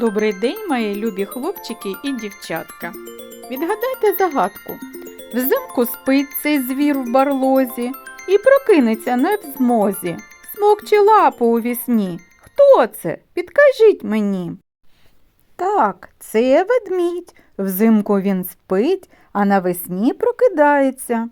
Добрий день, мої любі хлопчики і дівчатка. Відгадайте загадку. Взимку спить цей звір в барлозі і прокинеться не в змозі. Смокче лапу у вісні. Хто це? Підкажіть мені. Так, це ведмідь. Взимку він спить, а навесні прокидається.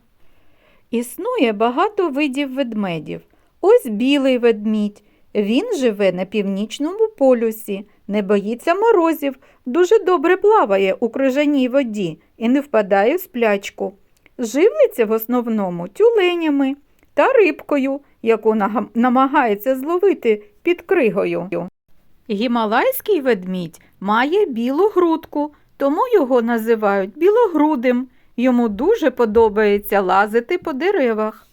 Існує багато видів ведмедів. Ось білий ведмідь. Він живе на північному полюсі, не боїться морозів, дуже добре плаває у крижаній воді і не впадає в сплячку. Живиться в основному тюленями та рибкою, яку намагається зловити під кригою. Гімалайський ведмідь має білу грудку, тому його називають білогрудим. Йому дуже подобається лазити по деревах.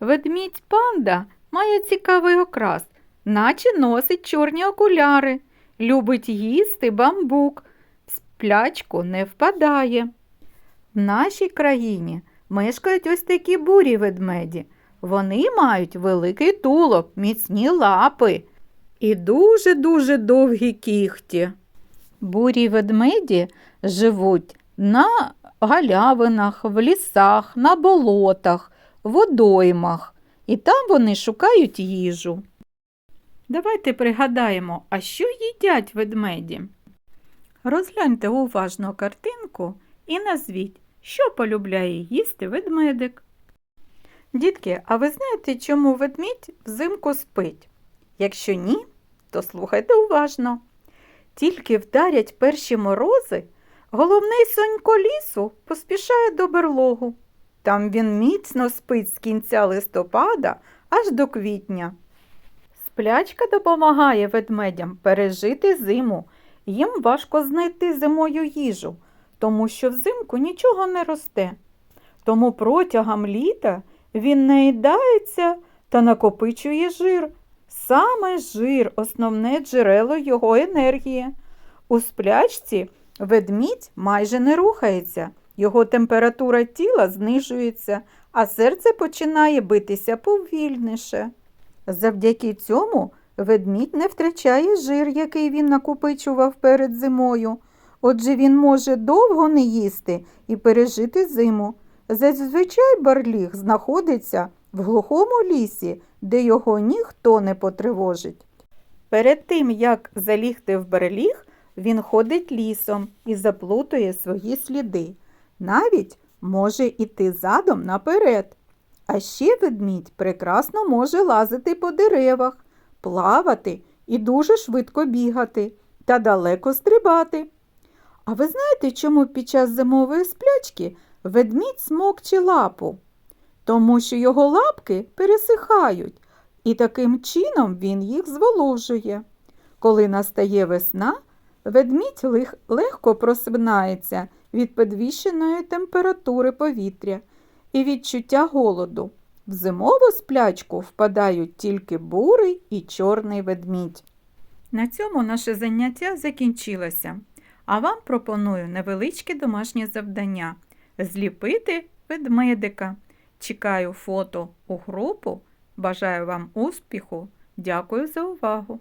Ведмідь панда має цікавий окрас, наче носить чорні окуляри, любить їсти бамбук, в сплячку не впадає. В нашій країні мешкають ось такі бурі ведмеді. Вони мають великий тулок, міцні лапи і дуже-дуже довгі кіхті. Бурі ведмеді живуть на галявинах, в лісах, на болотах, водоймах, і там вони шукають їжу. Давайте пригадаємо, а що їдять ведмеді? Розгляньте уважно картинку і назвіть, що полюбляє їсти ведмедик. Дітки, а ви знаєте, чому ведмідь взимку спить? Якщо ні, то слухайте уважно. Тільки вдарять перші морози, головний сонько лісу поспішає до берлогу. Там він міцно спить з кінця листопада аж до квітня. Сплячка допомагає ведмедям пережити зиму. Їм важко знайти зимою їжу, тому що взимку нічого не росте. Тому протягом літа він наїдається та накопичує жир. Саме жир основне джерело його енергії. У сплячці ведмідь майже не рухається, його температура тіла знижується, а серце починає битися повільніше. Завдяки цьому ведмідь не втрачає жир, який він накопичував перед зимою. Отже, він може довго не їсти і пережити зиму. Зазвичай барліг знаходиться в глухому лісі, де його ніхто не потривожить. Перед тим, як залігти в берліг, він ходить лісом і заплутує свої сліди. Навіть може іти задом наперед. А ще ведмідь прекрасно може лазити по деревах, плавати і дуже швидко бігати та далеко стрибати. А ви знаєте, чому під час зимової сплячки ведмідь смокче лапу? Тому що його лапки пересихають, і таким чином він їх зволожує. Коли настає весна, ведмідь легко просинається від підвищеної температури повітря і відчуття голоду. В зимову сплячку впадають тільки бурий і чорний ведмідь. На цьому наше заняття закінчилося. А вам пропоную невеличке домашнє завдання зліпити ведмедика. Чекаю фото у групу. Бажаю вам успіху. Дякую за увагу!